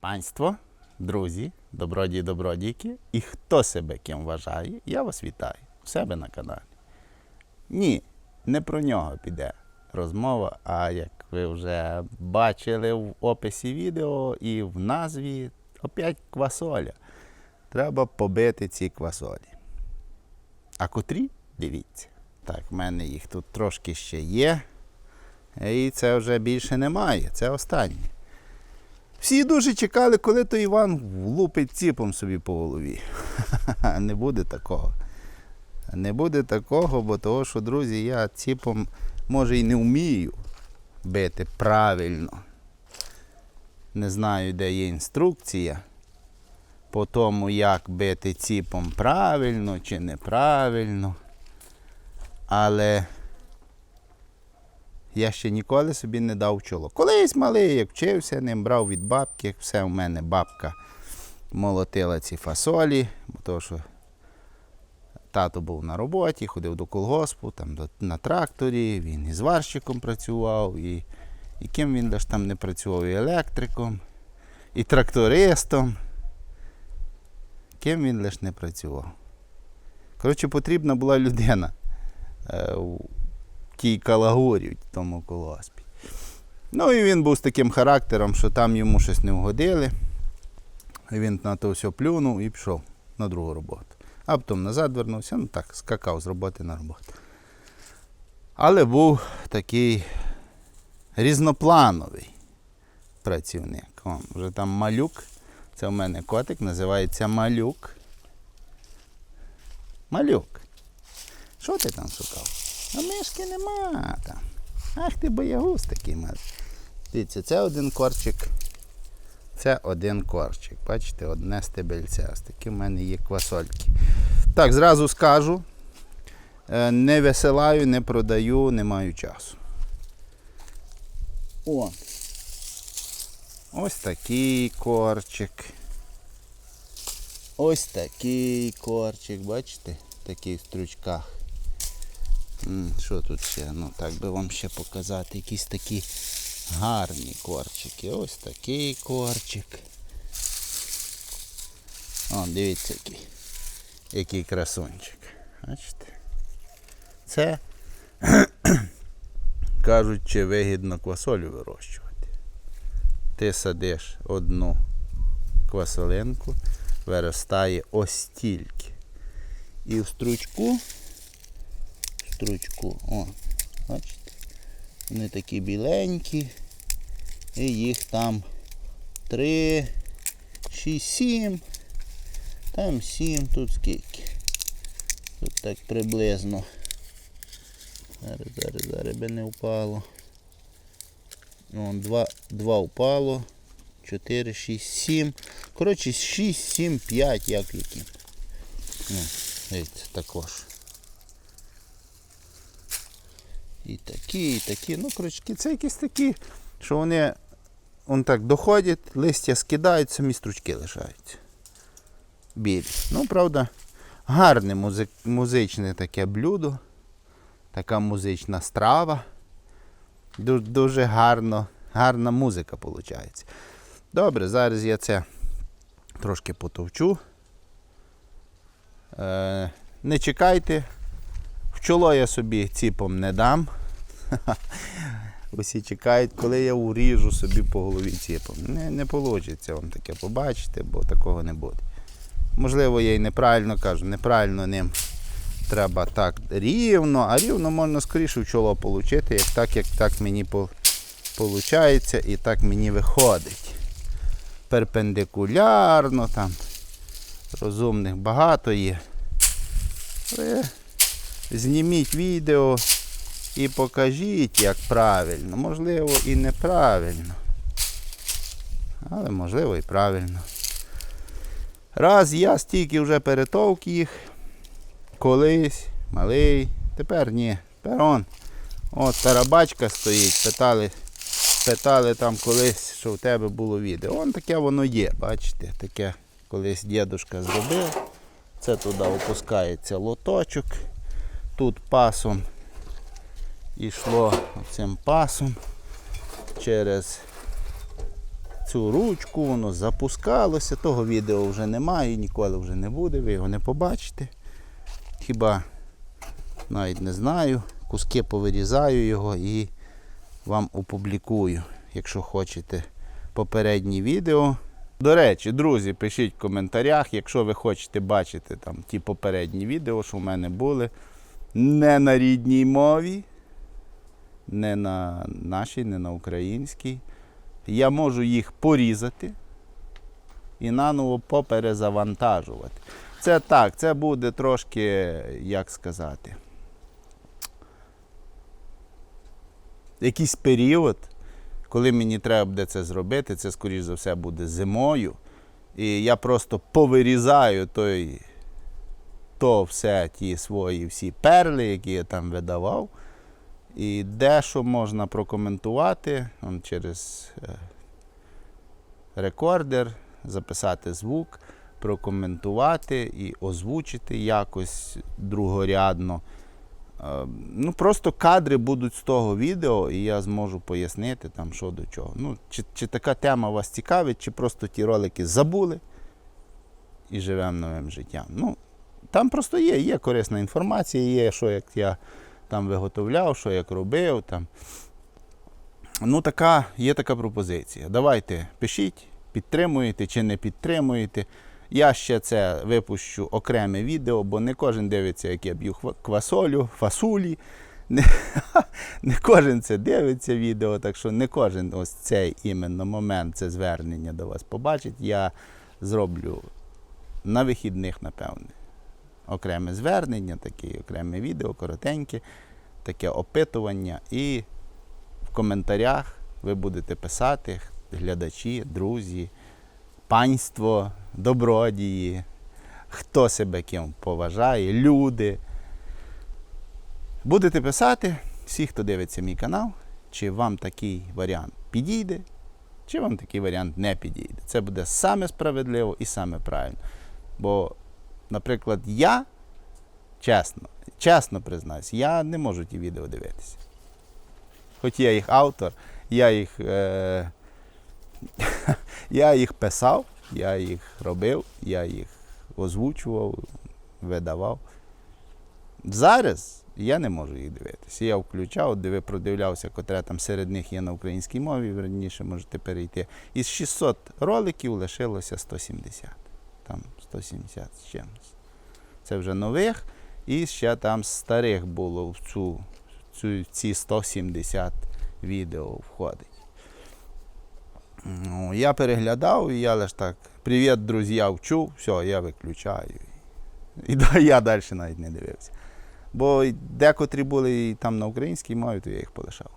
Панство, друзі, добродії, добродійки і хто себе ким вважає, я вас вітаю у себе на каналі. Ні, не про нього піде розмова, а як ви вже бачили в описі відео і в назві, опять квасоля. Треба побити ці квасолі. А котрі? Дивіться. Так, в мене їх тут трошки ще є. І це вже більше немає. Це останнє. Всі дуже чекали, коли то Іван влупить ціпом собі по голові. Не буде такого. Не буде такого, бо того, що, друзі, я ціпом, може, і не вмію бити правильно. Не знаю, де є інструкція по тому, як бити ціпом правильно чи неправильно. Але я ще ніколи собі не дав чоло. Колись малий, як вчився, ним брав від бабки, все в мене бабка молотила ці фасолі, бо то, що тато був на роботі, ходив до колгоспу, там на тракторі, він і зварщиком працював, і, і ким він лиш там не працював, і електриком, і трактористом. Ким він лиш не працював. Коротше, потрібна була людина е, тій калагорі, в тому колгоспі. Ну і він був з таким характером, що там йому щось не вгодили. І він на то все плюнув і пішов на другу роботу. А потім назад вернувся, ну так, скакав з роботи на роботу. Але був такий різноплановий працівник. О, вже там малюк. Це в мене котик, називається малюк. Малюк. Що ти там шукав? А мишки нема там. Ах ти боягуз такий малий. Дивіться, це один корчик. Це один корчик. Бачите, одне стебельце. Ось такі в мене є квасольки. Так, зразу скажу. е, Не висилаю, не продаю, не маю часу. О. Ось такий корчик. Ось такий корчик, бачите? Такий в стручках. Що тут ще? Ну так би вам ще показати. Якісь такі гарні корчики. Ось такий корчик. О, дивіться який. Який красунчик. Бачите? Це кажуть, чи вигідно квасолю вирощувати. Ти садиш одну квасолинку, виростає ось стільки. І в стручку, стручку, о, бачите, вони такі біленькі. І їх там 3, 6, 7. Там 7, тут скільки. Тут так приблизно. Зараз, зараз, зараз би не впало. Вон, два, два впало. 4, 6, 7. Коротше, 6, 7, 5, як які. Ну, дивіться, також. І такі, і такі. Ну, коротше, це якісь такі, що вони он так доходять, листя скидають, самі стручки лишаються. Білі. Ну, правда, гарне музи- музичне таке блюдо. Така музична страва. Ду- Дуже гарно, гарна музика виходить. Добре, зараз я це трошки потовчу. Е, не чекайте. В чоло я собі ціпом не дам. Усі чекають, коли я уріжу собі по голові ціпом. Не, не вийде вам таке побачити, бо такого не буде. Можливо, я і неправильно кажу, неправильно ним треба так рівно, а рівно можна скоріше в чоло отримати, як так, як так мені виходить і так мені виходить. Перпендикулярно там. Розумних багато є. Ви зніміть відео і покажіть, як правильно. Можливо, і неправильно. Але можливо і правильно. Раз я стільки вже перетовк їх. Колись, малий, тепер ні. Тепер он. От тарабачка стоїть. Питали, питали там колись, що в тебе було відео. Он таке воно є, бачите, таке колись дідушка зробив. Це туди опускається лоточок. Тут пасом йшло цим пасом через цю ручку, воно запускалося. Того відео вже немає, ніколи вже не буде, ви його не побачите. Хіба навіть не знаю. Куски повирізаю його і вам опублікую, якщо хочете попередні відео. До речі, друзі, пишіть в коментарях, якщо ви хочете бачити там ті попередні відео, що в мене були не на рідній мові, не на нашій, не на українській. Я можу їх порізати і наново поперезавантажувати. Це так, це буде трошки, як сказати, якийсь період, коли мені треба буде це зробити, це, скоріш за все, буде зимою. І я просто повирізаю той, то все, ті свої всі перли, які я там видавав. І дещо можна прокоментувати он, через е, рекордер, записати звук, прокоментувати і озвучити якось другорядно. Е, Ну, просто кадри будуть з того відео, і я зможу пояснити там, що до чого. Ну, чи, чи така тема вас цікавить, чи просто ті ролики забули і живемо новим життям. Ну, там просто є, є корисна інформація, є, що як я там виготовляв, що як робив. Там. Ну, така, є така пропозиція. Давайте пишіть, підтримуєте чи не підтримуєте. Я ще це випущу окреме відео, бо не кожен дивиться, як я б'ю квасолю, фасулі. Не, не кожен це дивиться відео, так що не кожен ось цей іменно момент, це звернення до вас побачить. Я зроблю на вихідних, напевне, окреме звернення, таке окреме відео, коротеньке, таке опитування. І в коментарях ви будете писати, глядачі, друзі, панство, добродії, хто себе ким поважає, люди. Будете писати, всі, хто дивиться мій канал, чи вам такий варіант підійде, чи вам такий варіант не підійде. Це буде саме справедливо і саме правильно. Бо, наприклад, я, чесно, чесно признаюсь, я не можу ті відео дивитися. Хоч я їх автор, я їх, е, я їх писав, я їх робив, я їх озвучував, видавав. Зараз я не можу їх дивитися. Я включав, диви, продивлявся, котре там серед них є на українській мові, верніше можете перейти. Із 600 роликів лишилося 170. Там 170 з чимось. Це вже нових, і ще там старих було в цю, цю, ці 170 відео входить. Ну, я переглядав, і я лише так, привіт, друзі, вчув, все, я виключаю. І я далі навіть не дивився. Бо декотрі були там на українській мові, то я їх полишав.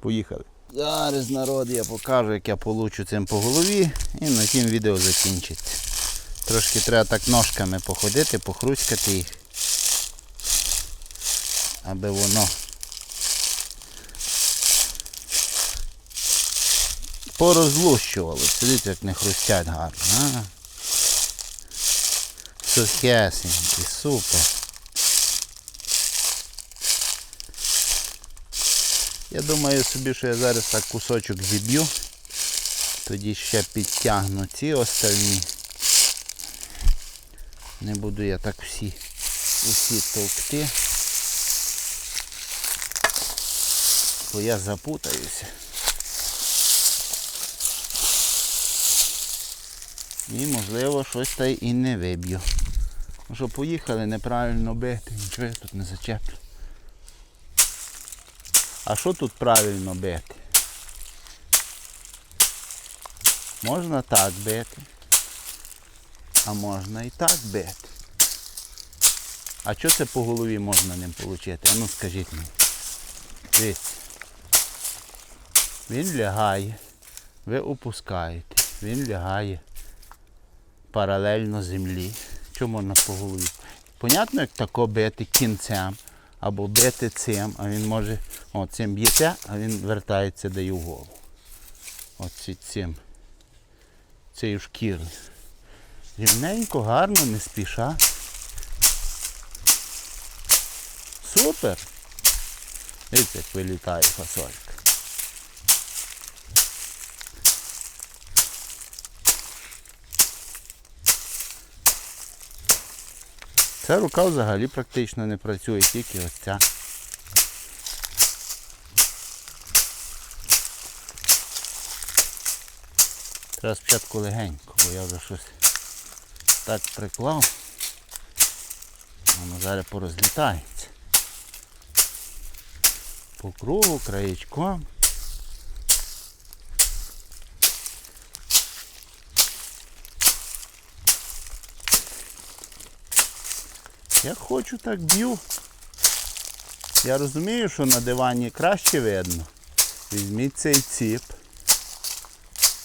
Поїхали. Зараз народ я покажу, як я получу цим по голові і на тім відео закінчить. Трошки треба так ножками походити, похруськати їх, аби воно порозлущувалося. Дивіться, як не хрустять гарно. Сухесенькі, супер. Я думаю собі, що я зараз так кусочок зіб'ю. Тоді ще підтягну ці остальні. Не буду я так всі, усі товкти. Бо я запутаюся. І можливо щось та і не виб'ю. Що, поїхали неправильно бити, нічого я тут не зачеплю. А що тут правильно бити? Можна так бити, а можна і так бити. А що це по голові можна ним отримати? Ну скажіть мені. Дивіться. Він лягає, ви опускаєте, він лягає паралельно землі. Що можна по голові? Понятно, як тако бити кінцем або бити цим, а він може, о, цим б'єте, а він вертається дає в голову. От ці- цим. Цією шкірою. Рівненько, гарно, не спіша. Супер! Дивіться, як вилітає фасолька. Ця рука взагалі практично не працює, тільки ось ця. Зараз спочатку легенько, бо я вже щось так приклав. Воно зараз порозлітається. По кругу, краєчком. Як хочу, так б'ю. Я розумію, що на дивані краще видно. Візьміть цей ціп.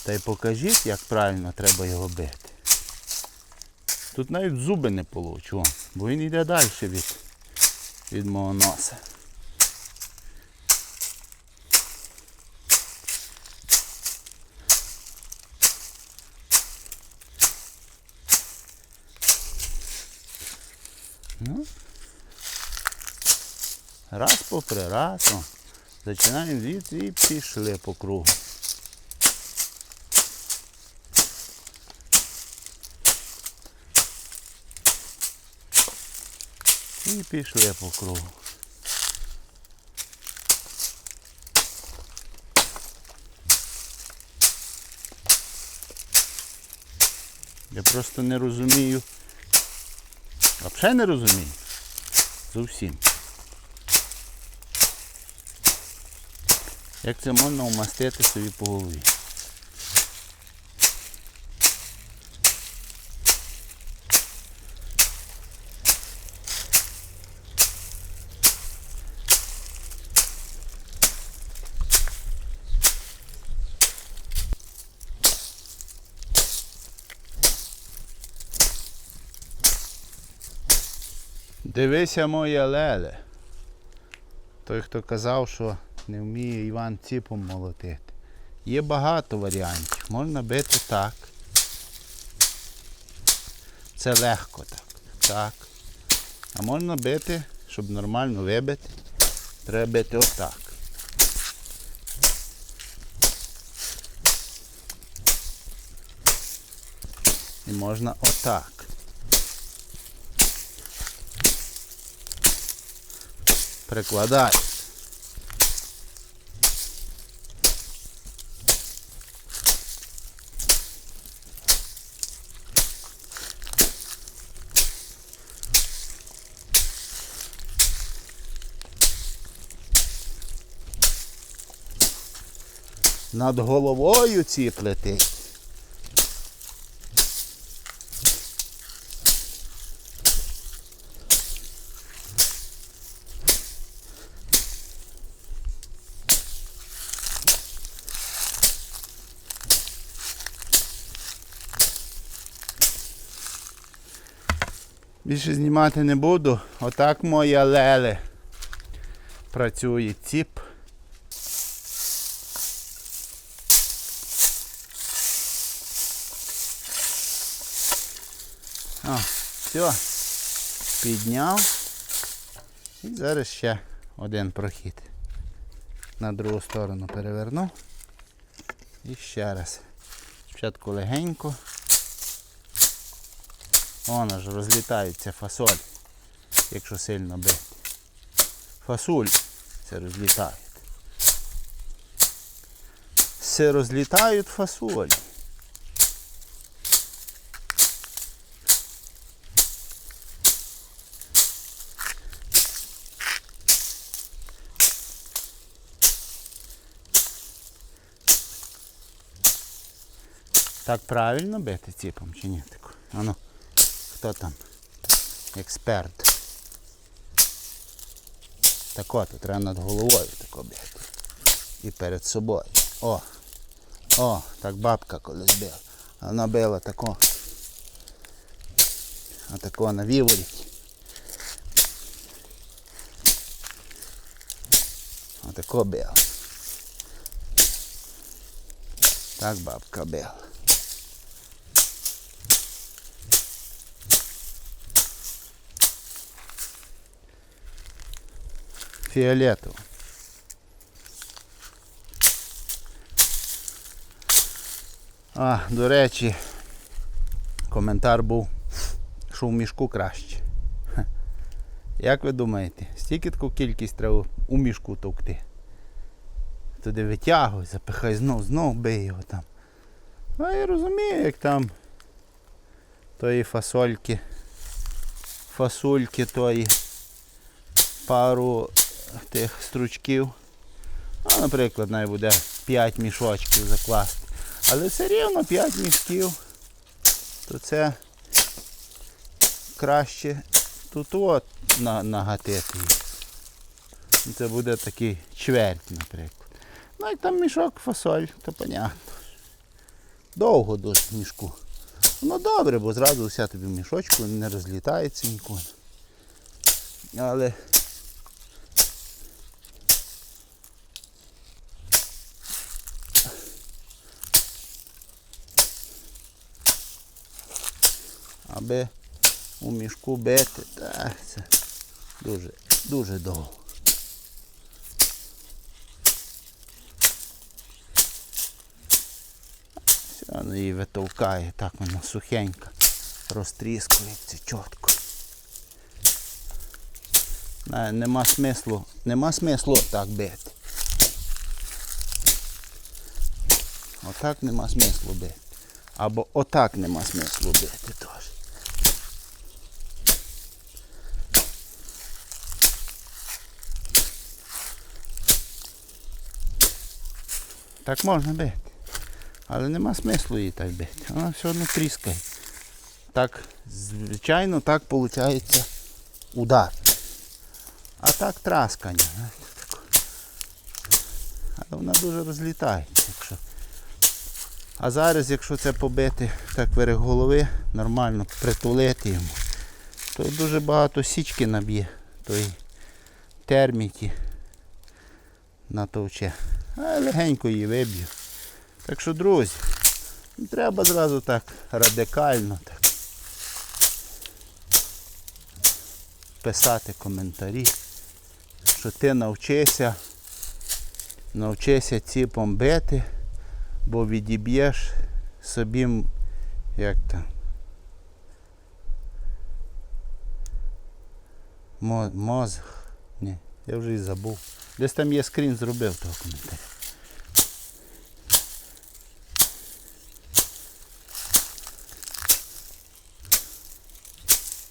Та й покажіть, як правильно треба його бити. Тут навіть зуби не получу, бо він йде далі від, від мого носа. Ну, раз попри раз. О, Починаємо звідси і пішли по кругу. І пішли по кругу. Я просто не розумію. Взагалі не розумію. Зовсім. Як це можна умастити собі по голові? Дивися моє леле. Той, хто казав, що не вміє Іван ціпом молотити. Є багато варіантів. Можна бити так. Це легко так. Так. А можна бити, щоб нормально вибити, треба бити отак. І можна отак. Прикладай. Над головою ці плити. Більше знімати не буду. Отак моя леле працює ціп. О, все. Підняв. І зараз ще один прохід. На другу сторону переверну. І ще раз. Спочатку легенько. Вона ж розлітається фасоль, якщо сильно бити. Фасуль це розлітає. Все розлітають фасолі. Так правильно бити ціпом чи ні? Ану, хто там? Експерт. Так от, треба над головою тако бити. І перед собою. О! О, так бабка колись била. Вона била тако. А тако на віворіті. Отако била. Так бабка била. Фіолетово. А, до речі, коментар був, що в мішку краще. Як ви думаєте, стільки таку кількість треба у мішку товкти? Туди витягуй, запихай знов, знов бий його там. А я розумію, як там тої фасольки, фасольки тої, пару тих стручків. Ну, наприклад, навіть буде 5 мішочків закласти. Але все рівно 5 мішків, то це краще тут от на, нагатити. Це буде такий чверть, наприклад. Ну і там мішок фасоль, то понятно. Довго до мішку. Ну добре, бо зразу вся тобі в мішочку не розлітається ніколи. Але аби у мішку бити, так це дуже, дуже довго. Все, її витовкає, так вона сухенька, розтріскується чітко. Нема смислу, нема смислу так бити. Отак нема смислу бити. Або отак нема смислу бити Так можна бити. Але нема смислу її так бити. Вона все одно тріскає. Так, звичайно, так виходить удар. А так траскання. Але вона дуже розлітається. Якщо. А зараз, якщо це побити так верх голови, нормально притулити йому, то дуже багато січки наб'є тої терміки натовче. А легенько її виб'ю. Так що, друзі, не треба зразу так радикально так писати коментарі, що ти навчися, навчися ціпом бити, бо відіб'єш собі, як там, мо- мозг. Ні, я вже і забув. Десь там є скрін зробив того коментаря.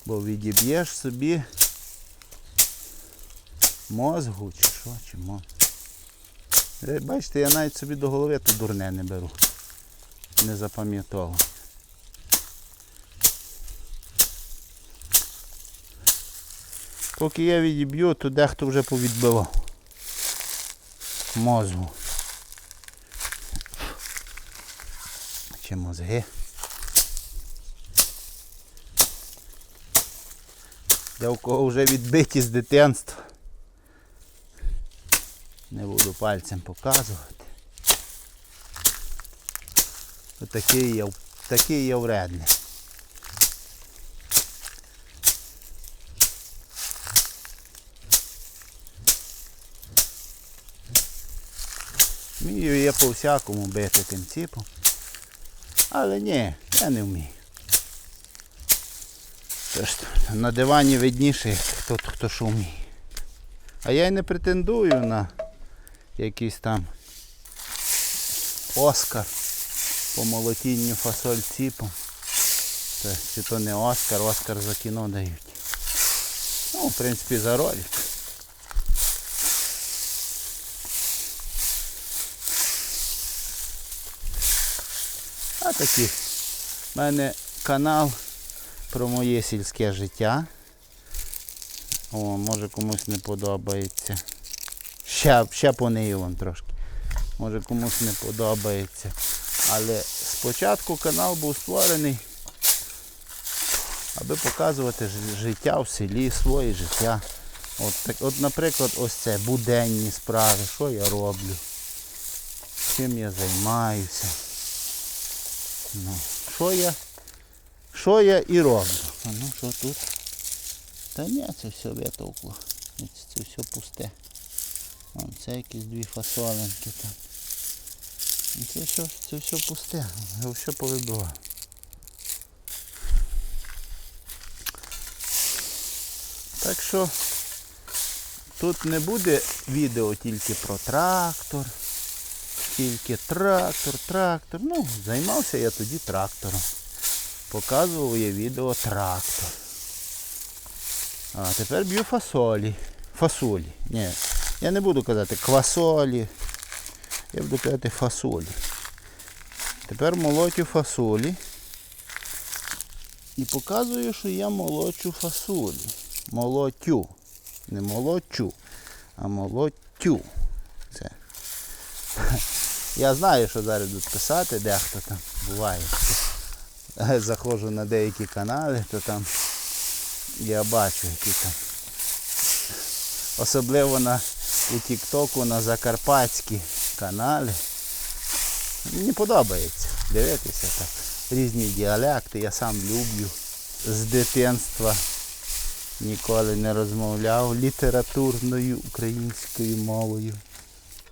Бо відіб'єш собі мозгу чи що, чи мозг. Е, Бачите, я навіть собі до голови то дурне не беру. Не запам'ятовую. Поки я відіб'ю, то дехто вже повідбивав. Мозгу. Чи мозги. Де у кого вже відбиті з дитинства. Не буду пальцем показувати. Отакий я, такий я вредний. Вмію я по всякому бити тим ціпом. Але ні, я не вмію. Тож, на дивані видніше, хто, хто що вміє. А я й не претендую на якийсь там Оскар по молотінню фасоль ціпом. Чи то не Оскар, Оскар за кіно дають. Ну, в принципі, за ролик. А такий. У мене канал про моє сільське життя. О, може комусь не подобається. Ще, ще неї вон трошки. Може комусь не подобається. Але спочатку канал був створений, аби показувати життя в селі, своє життя. От, так, от, наприклад, ось це буденні справи, що я роблю, чим я займаюся. Ну, що я, що я і роблю. А ну що тут? Та ні, це все витовкло. Це, все пусте. Вон, це якісь дві фасоленки там. Це все, це все пусте. Я все повибивав. Так що тут не буде відео тільки про трактор. Тільки трактор, трактор. Ну, займався я тоді трактором. Показував я відео трактор. А тепер б'ю фасолі. Фасолі. Ні, я не буду казати квасолі. Я буду казати фасолі. Тепер молотю фасолі. І показую, що я молочу фасолі. Молотю. Не молочу, а молотю. Це. Я знаю, що зараз будуть писати, дехто там буває. Заходжу на деякі канали, то там я бачу, які там. Особливо на у Тіктоку на закарпатські канали. Мені подобається дивитися так. Різні діалекти, я сам люблю. З дитинства ніколи не розмовляв літературною українською мовою,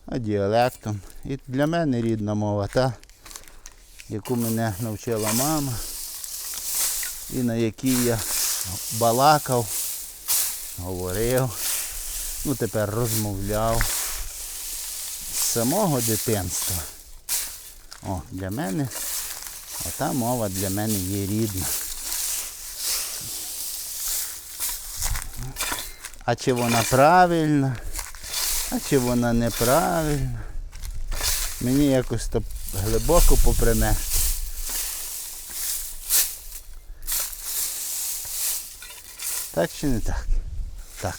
а діалектом. І для мене рідна мова та, яку мене навчила мама, і на якій я балакав, говорив, ну тепер розмовляв з самого дитинства. О, для мене ота мова для мене є рідна. А чи вона правильна, а чи вона неправильна. Мені якось то глибоко попринести. Так чи не так? Так.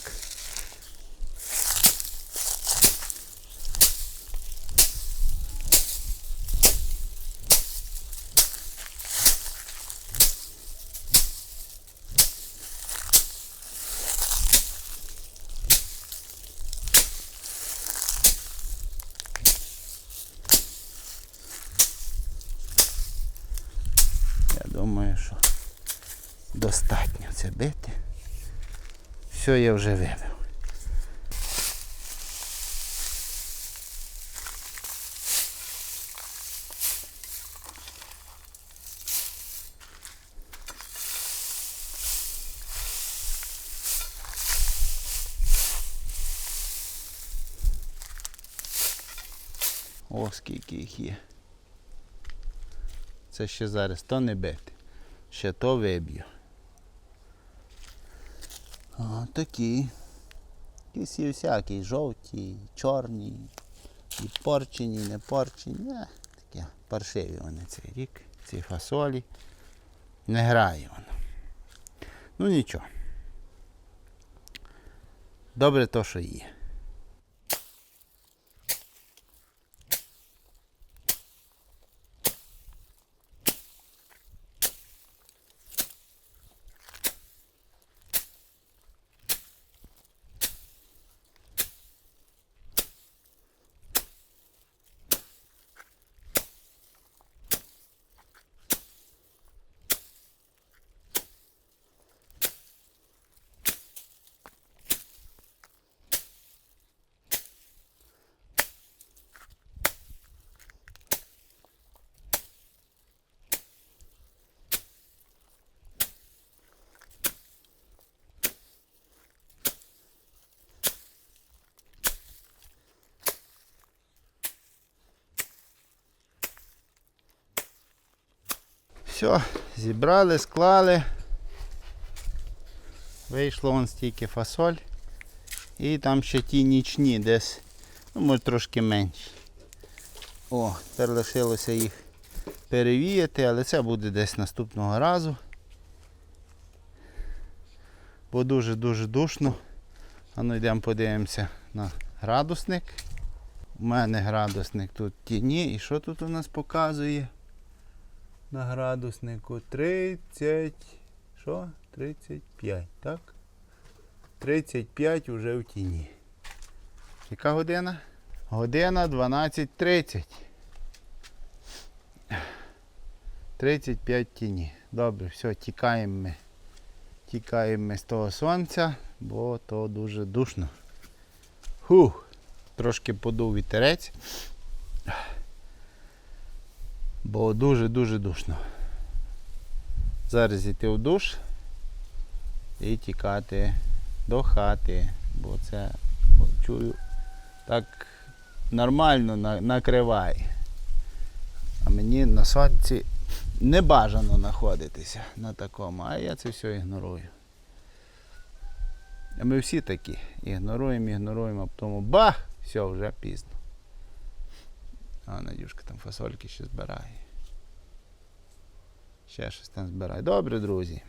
Я думаю, що достатньо це бити. Все я вже вивів. О, скільки їх є. Це ще зараз то не бити. Ще то виб'ю. Такі. Якісь є всякі, жовті, чорні, і порчені, і не порчені. А, такі паршиві вони цей рік, ці фасолі. Не грає воно. Ну нічого. Добре то, що є. Все, зібрали, склали. Вийшло вон стільки фасоль. І там ще ті нічні десь, ну може трошки менші. О, тепер лишилося їх перевіяти, але це буде десь наступного разу. Бо дуже-дуже душно. А ну йдемо подивимося на градусник. У мене градусник тут тіні. І що тут у нас показує? На градуснику 30. Що? 35, так? 35 вже в тіні. Яка година? Година 12.30. 35 тіні. Добре, все, тікаємо ми. Тікаємо ми з того сонця, бо то дуже душно. Хух, трошки подув вітерець бо дуже-дуже душно. Зараз йти в душ і тікати до хати, бо це чую, так нормально накриває. А мені на сонці не бажано знаходитися на такому, а я це все ігнорую. А ми всі такі. Ігноруємо, ігноруємо, а потім бах! Все, вже пізно. А Надюшка там фасольки ще збирає. Ще щось там збирає. Добре, друзі.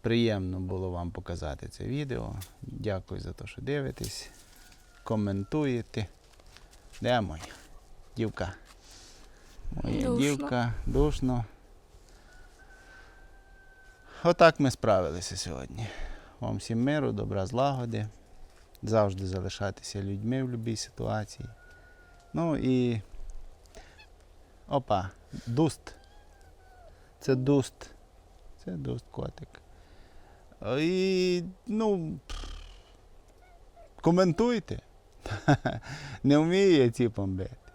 Приємно було вам показати це відео. Дякую за те, що дивитесь. Коментуєте. Де моя? Дівка. Моя Душно. дівка, душно. Отак ми справилися сьогодні. Вам всім миру, добра злагоди. Завжди залишатися людьми в будь-якій ситуації. Ну і. Опа, дуст. Це дуст. Це дуст котик. І, ну. Коментуйте. Не вміє ці бомбити.